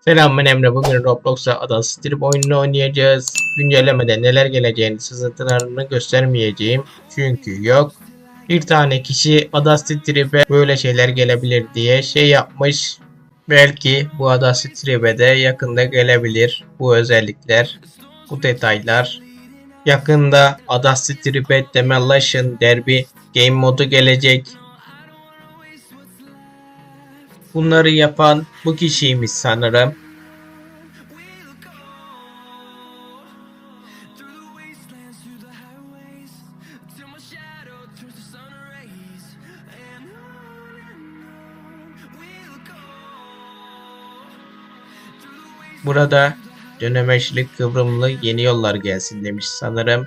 Selam ben Emre. Bugün Roblox'a Ada Strip oyununu oynayacağız. Güncellemede neler geleceğini sızıntılarını göstermeyeceğim. Çünkü yok. Bir tane kişi Ada Strip'e böyle şeyler gelebilir diye şey yapmış. Belki bu Ada Strip'e de yakında gelebilir bu özellikler, bu detaylar. Yakında Ada Strip'e Demolition Derby game modu gelecek. Bunları yapan bu kişiymiş sanırım. Burada dönemeçlik kıvrımlı yeni yollar gelsin demiş sanırım.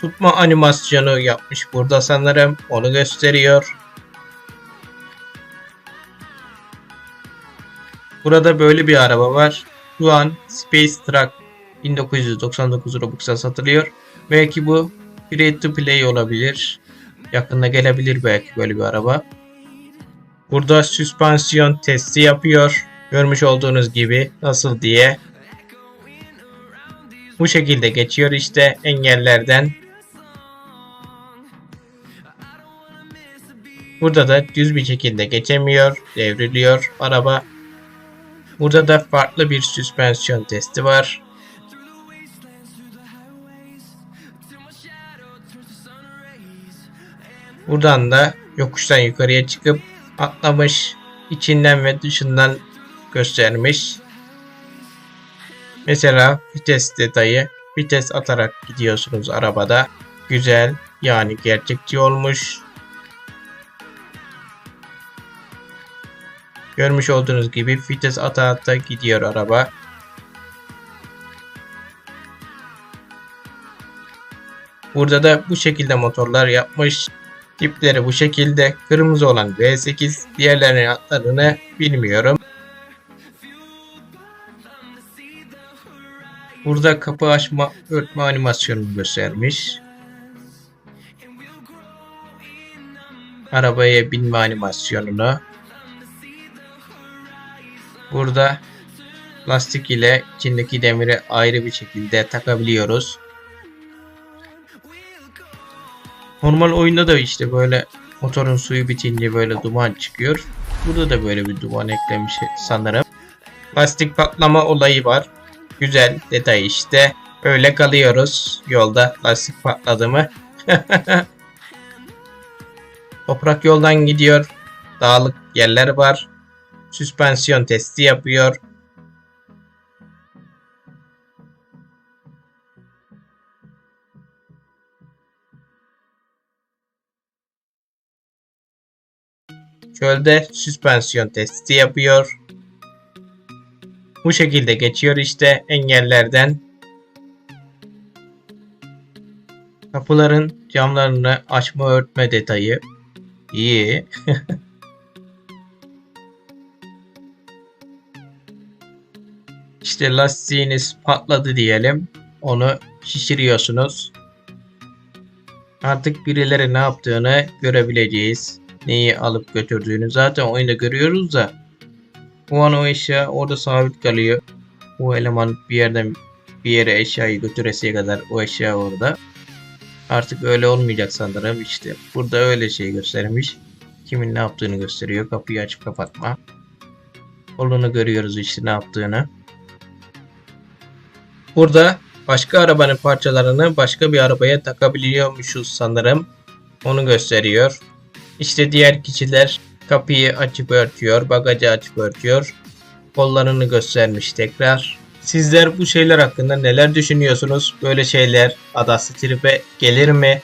Tutma animasyonu yapmış burada sanırım. Onu gösteriyor. Burada böyle bir araba var. Şu an Space Truck 1999 Robux'a satılıyor. Belki bu free to play olabilir. Yakında gelebilir belki böyle bir araba. Burada süspansiyon testi yapıyor. Görmüş olduğunuz gibi nasıl diye. Bu şekilde geçiyor işte engellerden. Burada da düz bir şekilde geçemiyor, devriliyor araba. Burada da farklı bir süspansiyon testi var. Buradan da yokuştan yukarıya çıkıp atlamış, içinden ve dışından göstermiş. Mesela vites detayı, vites atarak gidiyorsunuz arabada. Güzel, yani gerçekçi olmuş. Görmüş olduğunuz gibi vites ata ata gidiyor araba. Burada da bu şekilde motorlar yapmış. Tipleri bu şekilde. Kırmızı olan V8, diğerlerinin adlarını bilmiyorum. Burada kapı açma örtme animasyonunu göstermiş. Arabaya binme animasyonunu. Burada lastik ile içindeki demiri ayrı bir şekilde takabiliyoruz. Normal oyunda da işte böyle motorun suyu bitince böyle duman çıkıyor. Burada da böyle bir duman eklemiş sanırım. Lastik patlama olayı var. Güzel detay işte. Öyle kalıyoruz yolda lastik patladı mı. Toprak yoldan gidiyor. Dağlık yerler var. Süspansiyon testi yapıyor. Çölde süspansiyon testi yapıyor. Bu şekilde geçiyor işte engellerden. Kapıların camlarını açma örtme detayı. İyi. İşte lastiğiniz patladı diyelim. Onu şişiriyorsunuz. Artık birileri ne yaptığını görebileceğiz. Neyi alıp götürdüğünü zaten oyunda görüyoruz da. O an o eşya orada sabit kalıyor. O eleman bir yerden bir yere eşyayı götüresiye kadar o eşya orada. Artık öyle olmayacak sanırım işte. Burada öyle şey göstermiş. Kimin ne yaptığını gösteriyor. Kapıyı açıp kapatma. Kolunu görüyoruz işte ne yaptığını. Burada başka arabanın parçalarını başka bir arabaya takabiliyormuşuz sanırım. Onu gösteriyor. İşte diğer kişiler kapıyı açıp örtüyor, bagajı açıp örtüyor. Kollarını göstermiş tekrar. Sizler bu şeyler hakkında neler düşünüyorsunuz? Böyle şeyler Ada Strip'e gelir mi?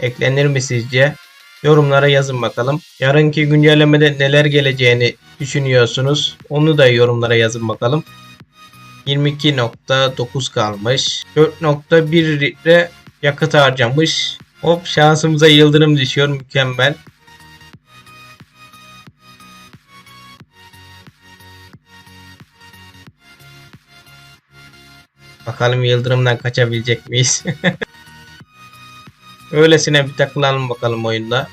Eklenir mi sizce? Yorumlara yazın bakalım. Yarınki güncellemede neler geleceğini düşünüyorsunuz? Onu da yorumlara yazın bakalım. 22.9 kalmış. 4.1 litre yakıt harcamış. Hop şansımıza yıldırım düşüyor. Mükemmel. Bakalım yıldırımdan kaçabilecek miyiz? Öylesine bir takılalım bakalım oyunda.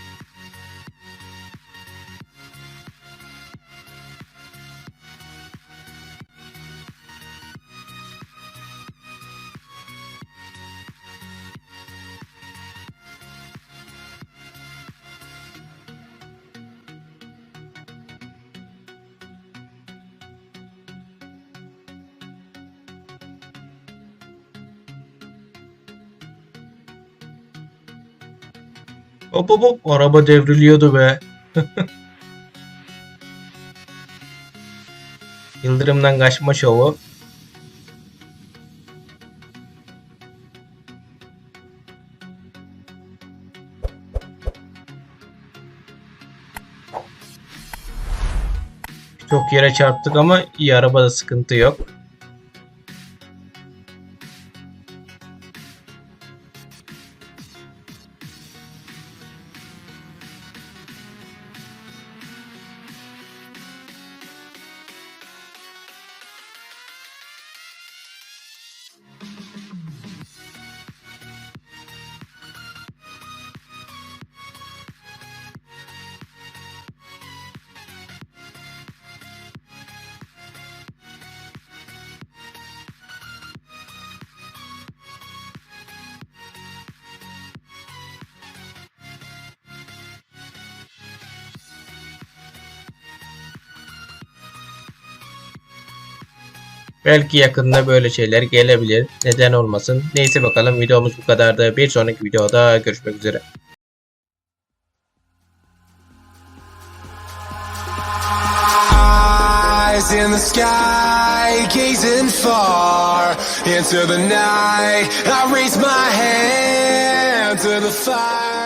Hop hop hop araba devriliyordu be. Yıldırımdan kaçma şovu. Çok yere çarptık ama iyi arabada sıkıntı yok. Belki yakında böyle şeyler gelebilir. Neden olmasın. Neyse bakalım videomuz bu kadardı. Bir sonraki videoda görüşmek üzere. Eyes in the sky, gazing far into the night. I raise my hand to the fire.